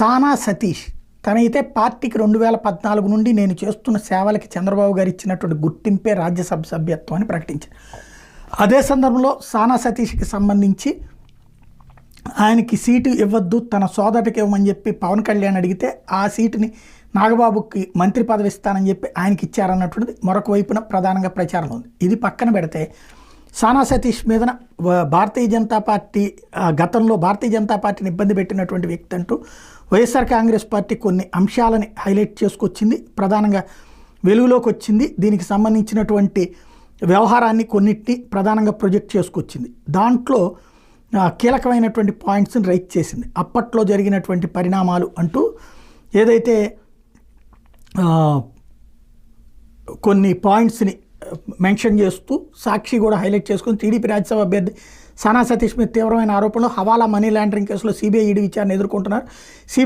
సానా సతీష్. తనైతే పార్టీకి రెండు వేల పద్నాలుగు నుండి నేను చేస్తున్న సేవలకి చంద్రబాబు గారు ఇచ్చినటువంటి గుర్తింపే రాజ్యసభ సభ్యత్వం అని ప్రకటించారు. అదే సందర్భంలో సానా సతీష్కి సంబంధించి ఆయనకి సీటు ఇవ్వద్దు తన సోదరుడికి ఇవ్వమని చెప్పి పవన్ కళ్యాణ్ అడిగితే ఆ సీటుని నాగబాబుకి మంత్రి పదవి ఇస్తానని చెప్పి ఆయనకి ఇచ్చారన్నటువంటిది మరొక వైపున ప్రధానంగా ప్రచారం ఉంది. ఇది పక్కన పెడితే సానా సతీష్ మీద భారతీయ జనతా పార్టీ గతంలో భారతీయ జనతా పార్టీని ఇబ్బంది పెట్టినటువంటి వ్యక్తి అంటూ వైఎస్ఆర్ కాంగ్రెస్ పార్టీ కొన్ని అంశాలని హైలైట్ చేసుకొచ్చింది. ప్రధానంగా వెలుగులోకి వచ్చింది. దీనికి సంబంధించినటువంటి వ్యవహారాన్ని కొన్నిటిని ప్రధానంగా ప్రొజెక్ట్ చేసుకొచ్చింది. దాంట్లో కీలకమైనటువంటి పాయింట్స్ని రైట్ చేసింది. అప్పట్లో జరిగినటువంటి పరిణామాలు అంటూ ఏదైతే కొన్ని పాయింట్స్ని మెన్షన్ చేస్తూ సాక్షి కూడా హైలైట్ చేసుకుని టీడీపీ రాజ్యసభ అభ్యర్థి సానా సతీష్ మీద తీవ్రమైన ఆరోపణలు హవాలా మనీ లాండరింగ్ కేసులో సిబిఐ ఈడీ విచారణ ఎదుర్కొంటున్నారు. సిబిఐ